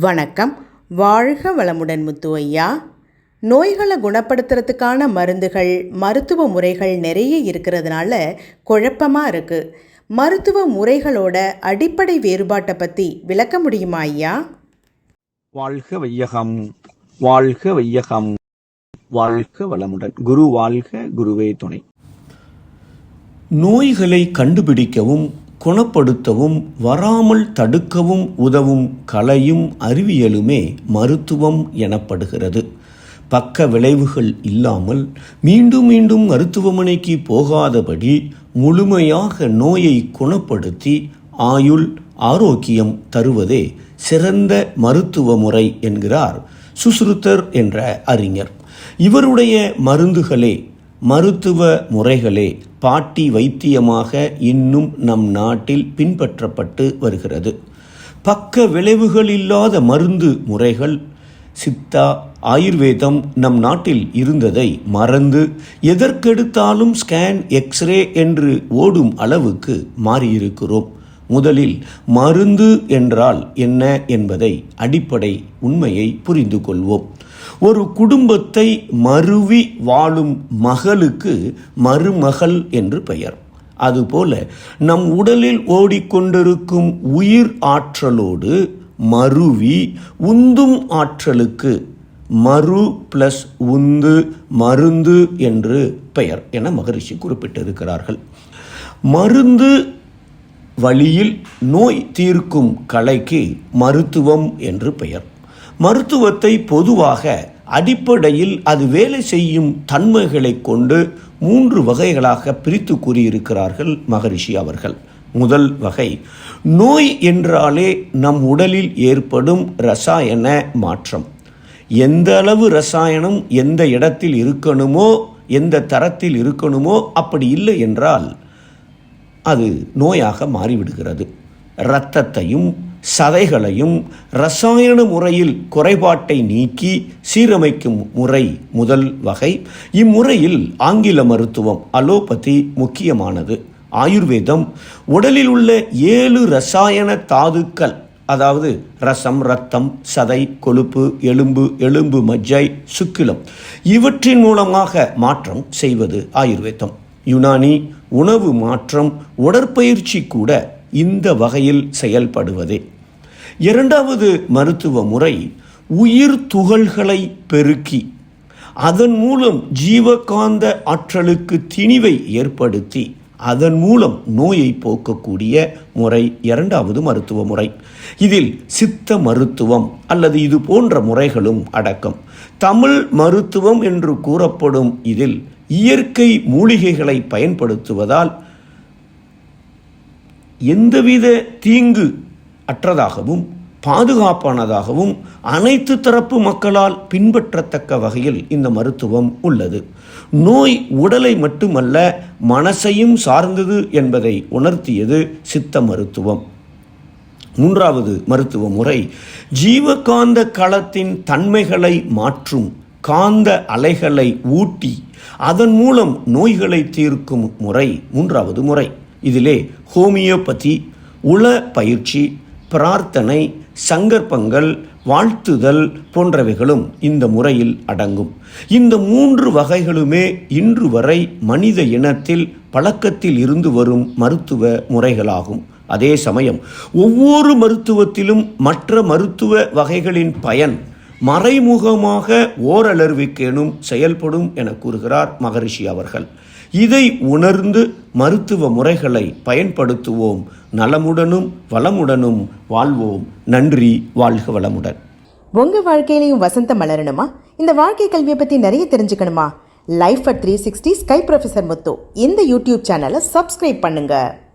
வணக்கம். வாழ்க வளமுடன் முத்து ஐயா நோய்களை குணப்படுத்துறதுக்கான மருந்துகள் மருத்துவ முறைகள் நிறைய இருக்கிறதுனால குழப்பமாக இருக்குது மருத்துவ முறைகளோட அடிப்படை வேறுபாட்டை பற்றி விளக்க முடியுமா ஐயா? வாழ்க வையகம் வாழ்க வையகம் வாழ்க வளமுடன். குரு வாழ்க குருவே துணை. நோய்களை கண்டுபிடிக்கவும் குணப்படுத்தவும் வராமல் தடுக்கவும் உதவும் கலையும் அறிவியலுமே மருத்துவம் எனப்படுகிறது. பக்க விளைவுகள் இல்லாமல் மீண்டும் மீண்டும் மருத்துவமனைக்கு போகாதபடி முழுமையாக நோயை குணப்படுத்தி ஆயுள் ஆரோக்கியம் தருவதே சிறந்த மருத்துவ முறை என்கிறார் சுசுருத்தர் என்ற அறிஞர். இவருடைய மருந்துகளே மருத்துவ முறைகளே பாட்டி வைத்தியமாக இன்னும் நம் நாட்டில் பின்பற்றப்பட்டு வருகிறது. பக்க விளைவுகள் இல்லாத மருந்து முறைகள் சித்தா ஆயுர்வேதம் நம் நாட்டில் இருந்ததை மறந்து எதற்கெடுத்தாலும் ஸ்கேன் எக்ஸ்ரே என்று ஓடும் அளவுக்கு மாறியிருக்கிறோம். முதலில் மருந்து என்றால் என்ன என்பதை அடிப்படை உண்மையை புரிந்து கொள்வோம். ஒரு குடும்பத்தை மருவி வாழும் மகளுக்கு மருமகள் என்று பெயர். அதுபோல நம் உடலில் ஓடிக்கொண்டிருக்கும் உயிர் ஆற்றலோடு மருவி உந்தும் ஆற்றலுக்கு மறு பிளஸ் உந்து மருந்து என்று பெயர் என மகரிஷி குறிப்பிட்டிருக்கிறார்கள். மருந்து வழியில் நோய் தீர்க்கும் கலைக்கு மருத்துவம் என்று பெயர். மருத்துவத்தை பொதுவாக அடிப்படையில் அது வேலை செய்யும் தன்மைகளை கொண்டு மூன்று வகைகளாக பிரித்து கூறியிருக்கிறார்கள் மகரிஷி அவர்கள். முதல் வகை நோய் என்றாலே நம் உடலில் ஏற்படும் ரசாயன மாற்றம். எந்த அளவு ரசாயனம் எந்த இடத்தில் இருக்கணுமோ எந்த தரத்தில் இருக்கணுமோ அப்படி இல்லை என்றால் அது நோயாக மாறிவிடுகிறது. இரத்தத்தையும் சதைகளையும் ரசாயன முறையில் குறைபாட்டை நீக்கி சீரமைக்கும் முறை முதல் வகை. இம்முறையில் ஆங்கில மருத்துவம் அலோபதி முக்கியமானது. ஆயுர்வேதம் உடலில் உள்ள ஏழு ரசாயன தாதுக்கள் அதாவது ரசம் ரத்தம் சதை கொழுப்பு எலும்பு எலும்பு மஜ்ஜை சுக்கிலம் இவற்றின் மூலமாக மாற்றம் செய்வது ஆயுர்வேதம். யுனானி உணவு மாற்றம் உடற்பயிற்சி கூட இந்த வகையில் செயல்படுவதே. இரண்டாவது மருத்துவ முறை உயிர் துகள்களை பெருக்கி அதன் மூலம் ஜீவகாந்த ஆற்றலுக்கு திணிவை ஏற்படுத்தி அதன் மூலம் நோயை போக்கக்கூடிய முறை இரண்டாவது மருத்துவ முறை. இதில் சித்த மருத்துவம் அல்லது இது போன்ற முறைகளும் அடக்கம். தமிழ் மருத்துவம் என்று கூறப்படும் இதில் இயற்கை மூலிகைகளை பயன்படுத்துவதால் எந்தவித தீங்கு அற்றதாகவும் பாதுகாப்பானதாகவும் அனைத்து தரப்பு மக்களால் பின்பற்றத்தக்க வகையில் இந்த மருத்துவம் உள்ளது. நோய் உடலை மட்டுமல்ல மனசையும் சார்ந்தது என்பதை உணர்த்தியது சித்த மருத்துவம். மூன்றாவது மருத்துவ முறை ஜீவகாந்த களத்தின் தன்மைகளை மாற்றும் காந்த அலைகளை ஊட்டி அதன் மூலம் நோய்களை தீர்க்கும் முறை மூன்றாவது முறை. இதிலே ஹோமியோபதி உள பயிற்சி பிரார்த்தனை சங்கற்பங்கள் வாழ்த்துதல் போன்றவைகளும் இந்த முறையில் அடங்கும். இந்த மூன்று வகைகளுமே இன்று வரை மனித இனத்தில் பழக்கத்தில் இருந்து வரும் மருத்துவ முறைகளாகும். அதே சமயம் ஒவ்வொரு மருத்துவத்திலும் மற்ற மருத்துவ வகைகளின் பயன் மறைமுகமாக ஓரளவிற்கேனும் செயல்படும் என கூறுகிறார் மகரிஷி அவர்கள். இதை உணர்ந்து மருத்துவ முறைகளை பயன்படுத்துவோம். நலமுடனும் வளமுடனும் வாழ்வோம். நன்றி வாழ்க வளமுடன். உங்கள் வாழ்க்கையிலையும் வசந்தம் மலரணுமா? இந்த வாழ்க்கை கல்வியை பற்றி நிறைய தெரிஞ்சுக்கணுமா? Life at three sixty sky professor Muthu. இந்த யூடியூப் சேனலை சப்ஸ்கிரைப் பண்ணுங்கள்